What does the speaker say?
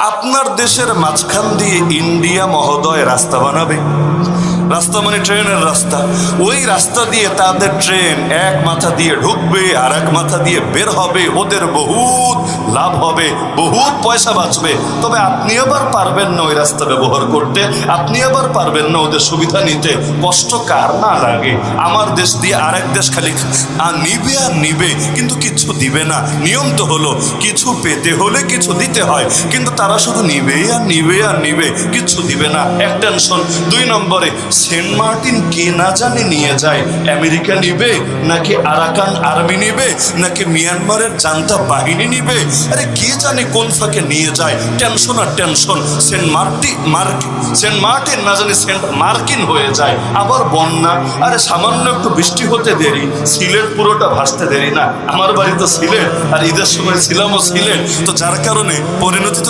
আপনার দেশের মাঝখান দিয়ে ইন্ডিয়া মহোদয় রাস্তা বানাবে। রাস্তা মানে ট্রেনের রাস্তা। ওই রাস্তা দিয়ে তাদের ট্রেন এক মাথা দিয়ে ঢুকবে আর এক মাথা দিয়ে বের হবে। ওদের বহুত লাভ হবে, বহুত পয়সা বাঁচবে। তবে আপনি আবার পারবেন না ওই রাস্তা ব্যবহার করতে। আপনি আবার পারবেন না ওদের সুবিধা নিতে। কষ্ট কার না লাগে? আমার দেশ দিয়ে আরেক দেশ খালি আর নিবে আর নিবে, কিন্তু কিছু দিবে না। নিয়ম তো হলো কিছু পেতে হলে কিছু দিতে হয়, কিন্তু তারা শুধু নিবে আর নিবে আর নিবে, কিছু দিবে না। এক টেনশন দুই নম্বরে সেন্ট মার্টিন কে না জানে নিয়ে যায়? আমেরিকা নিবে? নাকি আরাকান আর্মি নিবে? নাকি মিয়ানমারের জান্তা বাহিনী নিবে? আরে কে জানে কোন ফাঁকে নিয়ে যায়? টেনশন আর টেনশন। সেন্ট মার্টি মার্কিন সেন্ট মার্টিন না জানি সেন্ট মার্কিন হয়ে যায়। আবার বন্যা। আরে সামান্য একটু বৃষ্টি হতে দেরি। সিলেট পুরোটা ভাসতে দেরি না। আমার বাড়ি তো সিলেট। আর ঈদের সময় ছিলামও সিলেট। তো যার কারণে পরিণতি তো